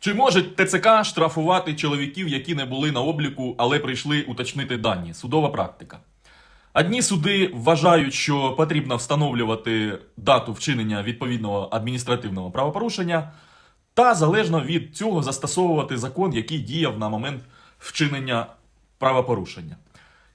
Чи може ТЦК штрафувати чоловіків, які не були на обліку, але прийшли уточнити дані? Судова практика. Одні суди вважають, що потрібно встановлювати дату вчинення відповідного адміністративного правопорушення, та залежно від цього застосовувати закон, який діяв на момент вчинення правопорушення.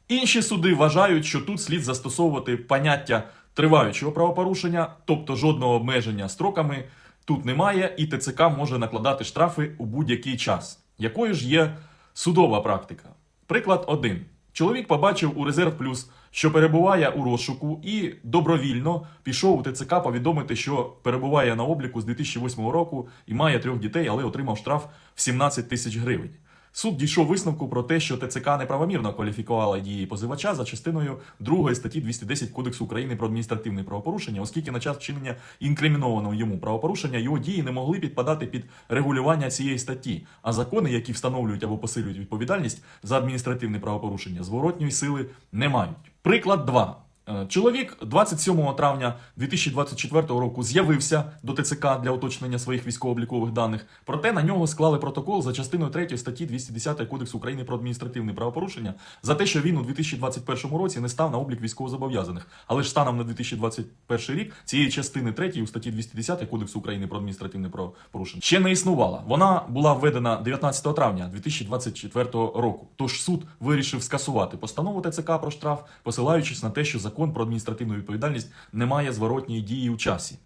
Інші суди вважають, що тут слід застосовувати поняття триваючого правопорушення, тобто жодного обмеження строками тут немає, і ТЦК може накладати штрафи у будь-який час. Якою ж є судова практика? Приклад 1. Чоловік побачив у резерв плюс, що перебуває у розшуку, і добровільно пішов у ТЦК повідомити, що перебуває на обліку з 2008 року і має трьох дітей, але отримав штраф в 17 тисяч гривень. Суд дійшов висновку про те, що ТЦК неправомірно кваліфікувала дії позивача за частиною 2 статті 210 Кодексу України про адміністративне правопорушення, оскільки на час вчинення інкримінованого йому правопорушення його дії не могли підпадати під регулювання цієї статті, а закони, які встановлюють або посилюють відповідальність за адміністративне правопорушення, зворотньої сили не мають. Приклад 2. Е, Чоловік 27 травня 2024 року з'явився до ТЦК для уточнення своїх військово-облікових даних. Проте на нього склали протокол за частиною 3 статті 210 Кодексу України про адміністративне правопорушення за те, що він у 2021 році не став на облік військовозобов'язаних. Але ж станом на 2021 рік цієї частини 3 у статті 210 Кодексу України про адміністративне правопорушення ще не існувала. Вона була введена 19 травня 2024 року. Тож суд вирішив скасувати постанову ТЦК про штраф, посилаючись на те, що закон про адміністративну відповідальність не має зворотньої дії у часі.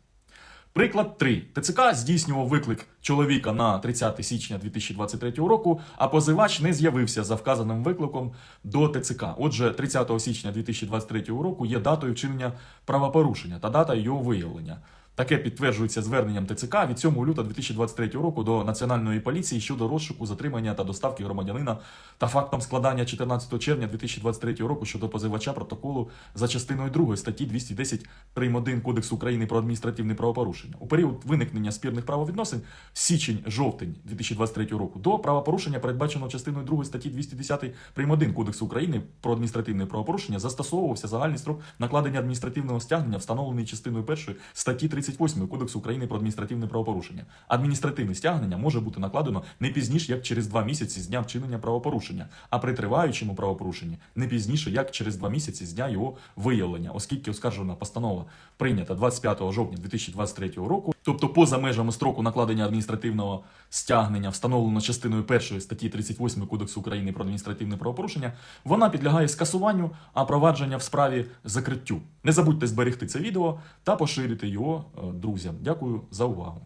Приклад 3. ТЦК здійснював виклик чоловіка на 30 січня 2023 року, а позивач не з'явився за вказаним викликом до ТЦК. Отже, 30 січня 2023 року є датою вчинення правопорушення та дата його виявлення. Таке підтверджується зверненням ТЦК від 7 лютого 2023 року до Національної поліції щодо розшуку, затримання та доставки громадянина та фактом складання 14 червня 2023 року щодо позивача протоколу за частиною 2 статті 210 прим. 1 Кодексу України про адміністративне правопорушення. У період виникнення спірних правовідносин січень-жовтень 2023 року до правопорушення, передбаченого частиною 2 статті 210 прим. 1 Кодексу України про адміністративне правопорушення, застосовувався загальний строк накладення адміністративного стягнення, встановлений частиною 1 статті 38 Кодексу України про адміністративне правопорушення. Адміністративне стягнення може бути накладено не пізніше, як через два місяці з дня вчинення правопорушення, а при триваючому правопорушенні не пізніше, як через два місяці з дня його виявлення, оскільки оскаржена постанова прийнята 25 жовтня 2023 року, тобто поза межами строку накладення адміністративного стягнення, встановлено частиною 1 статті 38 Кодексу України про адміністративне правопорушення, вона підлягає скасуванню, а провадження в справі закриттю. Не забудьте зберегти це відео та поширити його е, друзям. Дякую за увагу.